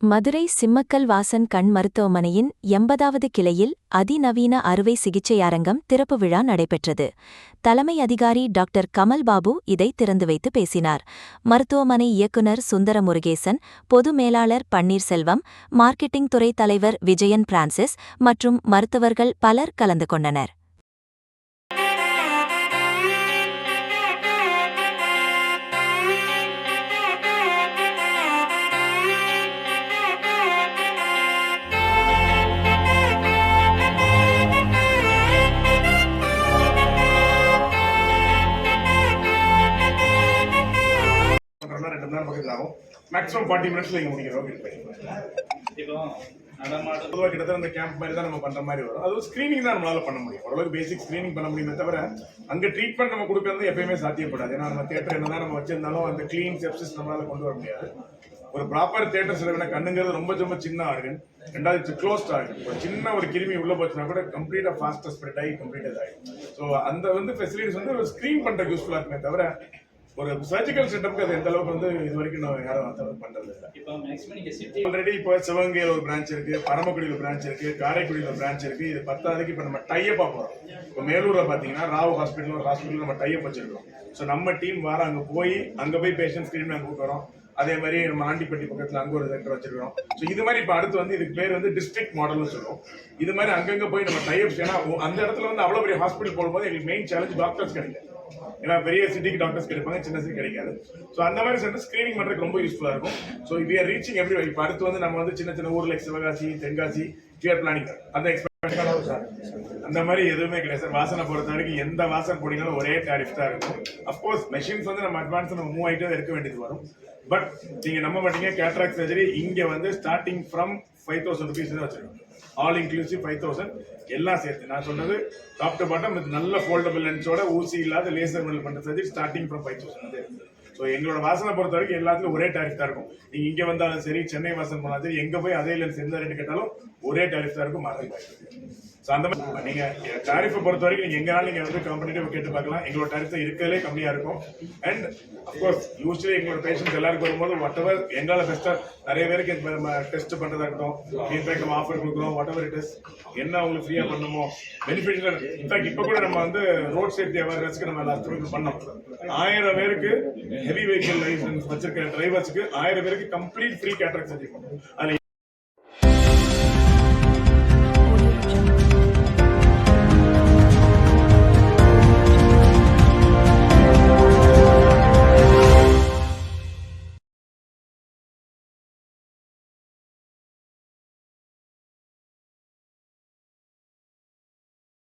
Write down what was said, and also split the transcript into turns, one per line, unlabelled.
மதுரை சிம்மக்கல் வாசன் கண் மருத்துவமனையின் எண்பதாவது கிளையில் அதிநவீன அறுவை சிகிச்சை அரங்கம் திறப்பு விழா நடைபெற்றது. தலைமை அதிகாரி டாக்டர் கமல் பாபு இதை திறந்து வைத்து பேசினார். மருத்துவமனை இயக்குநர் சுந்தர முருகேசன் பொது மேலாளர் பன்னீர்செல்வம் மார்க்கெட்டிங் துறை தலைவர் விஜயன் பிரான்சிஸ் மற்றும் மருத்துவர்கள் பலர் கலந்து கொண்டனர்.
மணி நேரம் பக்கத்தில் ஆகும். மேக்ஸிமம் ஃபார்ட்டி மினிட்ஸ்ல
இப்போ நடமாட்டம்.
பொதுவாக கிட்டத்தட்ட இந்த கேம்ப் மாதிரி தான் நம்ம பண்ற மாதிரி வரும். அது ஸ்க்ரீனிங் தான் நம்மளால பண்ண முடியும். ஓரளவுக்கு பேசிக் ஸ்க்ரீனிங் பண்ண முடியுமே தவிர அங்க ட்ரீட்மெண்ட் நம்ம கொடுக்கறது எப்பயுமே சாத்தியப்படாது. ஏன்னா நம்ம தேட்டர் என்னதான் நம்ம வச்சிருந்தாலும் அந்த க்ளீன் செப்சிஸ் நம்மளால கொண்டு வர முடியாது. ஒரு ப்ராப்பர் தேட்டர் செலவின கண்ணுங்கிறது ரொம்ப ரொம்ப சின்ன ஆர்கன் ரெண்டாவது க்ளோஸ்ட் ஆர்கன் ஒரு சின்ன ஒரு கிருமி உள்ள போச்சுன்னா கூட கம்ப்ளீட்டா ஃபாஸ்டா ஸ்ப்ரெட் ஆகி கம்ப்ளீட்டா ஆகிடும் ஸோ அந்த வந்து ஃபெசிலிட்டிஸ் வந்து ஒரு ஸ்க்ரீன் பண்றதுக்கு யூஸ்ஃபுல்லா இருக்குமே தவிர ஒரு சர்ஜிக்கல் செட்டப்க்கு அது எந்த அளவுக்கு வந்து இது வரைக்கும் நான் யாரும் பண்றது இல்லை. ஆல்ரெடி இப்போ சிவகங்கையில் ஒரு பிரான்ச் இருக்கு பரமக்குடியில் பிரான்ச் இருக்கு காரைக்குடியில் ஒரு பிரான்ச் இருக்கு. இது பத்தாவதுக்கு இப்போ நம்ம டையப்பா போறோம். இப்போ மேலூர்ல பாத்தீங்கன்னா ராவ் ஹாஸ்பிட்டல் ஒரு ஹாஸ்பிட்டல் நம்ம டைப் வச்சிருக்கோம் ஸோ நம்ம டீம் வார அங்க போய் அங்க போய் பேஷண்ட் ஸ்கிரீன் நாங்கள் கொடுக்குறோம் அதே மாதிரி நம்ம ஆண்டிப்பட்டி பக்கத்துல அங்க ஒரு சென்டர் வச்சிருக்கோம் ஸோ இது மாதிரி இப்போ அடுத்து வந்து இதுக்கு பேர் வந்து டிஸ்ட்ரிக்ட் மாடல்னு சொல்லுவோம் இது மாதிரி அங்கங்க போய் நம்ம டைப்ஸ் ஏன்னா அந்த இடத்துல வந்து அவ்வளவு பெரிய ஹாஸ்பிட்டல் போகும்போது எங்களுக்கு மெயின் சேலஞ்ச் டாக்டர்ஸ் கிடைக்கும் ஏன்னா பெரிய சிட்டிக்கு டாக்டர்ஸ் கிடைப்பாங்க சின்ன சிட்டி கிடைக்காது. ஸோ அந்த மாதிரி சென்டர் ஸ்கிரீனிங் பண்ணுறதுக்கு ரொம்ப யூஸ்ஃபுல்லாக இருக்கும். So we are reaching every இப்போ அடுத்து வந்து நம்ம வந்து சின்ன சின்ன ஊர்ல சிவகாசி தென்காசி கிளியர் பிளானிங் அந்த எக்ஸ்பெக்ட் அந்த மாதிரி எதுவுமே கிடையாது சார். வாசனை பொறுத்த வரைக்கும் எந்த வாசனை போனீங்களும் ஒரே டாரிஃப் தான் இருக்கும் அஃப்கோர்ஸ் மெஷின்ஸ் வந்து நம்ம அட்வான்ஸ் நம்ம மூவ் தான் இருக்க வேண்டியது வரும். பட் நீங்க நம்ப மாட்டீங்க கேட்ராக் சர்ஜரி இங்க வந்து starting from five thousand rupees தான் வச்சிருக்கோம். ஆல் இன்க்ளூசிவ் ஃபைவ் தௌசண்ட் எல்லாம் சேர்த்து. நான் சொன்னது டாப் டு பாட்டம் வித் நல்ல ஃபோல்டபிள் லென்ஸோட ஊசி இல்லாத லேசர் மெடல் பண்ணுறது surgery starting from five thousand so எங்களோட வாசனை பொறுத்த வரைக்கும் எல்லாத்துக்கும் ஒரே டாரிஃப் தான் இருக்கும். நீங்க இங்க வந்தாலும் சரி சென்னை வாசன் போனாலும் சரி எங்க போய் அதே லென்ஸ் எந்த ரேட்டு கேட்டாலும் ஒரே டாரிஃப் தான் இருக்கும் மாறி ஸோ அந்த மாதிரி நீங்க டாரிஃபை பொறுத்த வரைக்கும் நீங்க எங்கனாலும் நீங்க வந்து காம்படிட்டிவ் கேட்டு பார்க்கலாம். எங்களோட டாரிஃப் இருக்கிறதுலே கம்மியா இருக்கும். அண்ட் அஃப்கோர்ஸ் யூஸ்வலி எங்களோட பேஷன்ஸ் எல்லாருக்கும் வரும்போது வாட் எவர் எங்களால் பெஸ்ட்டாக நிறைய பேருக்கு டெஸ்ட் பண்ணுறதா இருக்கட்டும் ஃபீட்பேக் நம்ம ஆஃபர் கொடுக்குறோம் வாட் எவர் இட் இஸ் என்ன அவங்களுக்கு ஃப்ரீயாக பண்ணுமோ பெனிஃபிட் இன்ஃபேக்ட் இப்போ கூட நம்ம வந்து ரோட் சேஃப்டி அவேர்னஸ்க்கு நம்ம லாஸ்ட் பண்ணோம். ஆயிரம் பேருக்கு ஹெவி வெஹிக்கிள் லைசன்ஸ் வச்சிருக்க டிரைவர்ஸ்க்கு ஆயிரம் பேருக்கு கம்ப்ளீட் ஃப்ரீ கேட்டரக்ட் செஞ்சு அதில்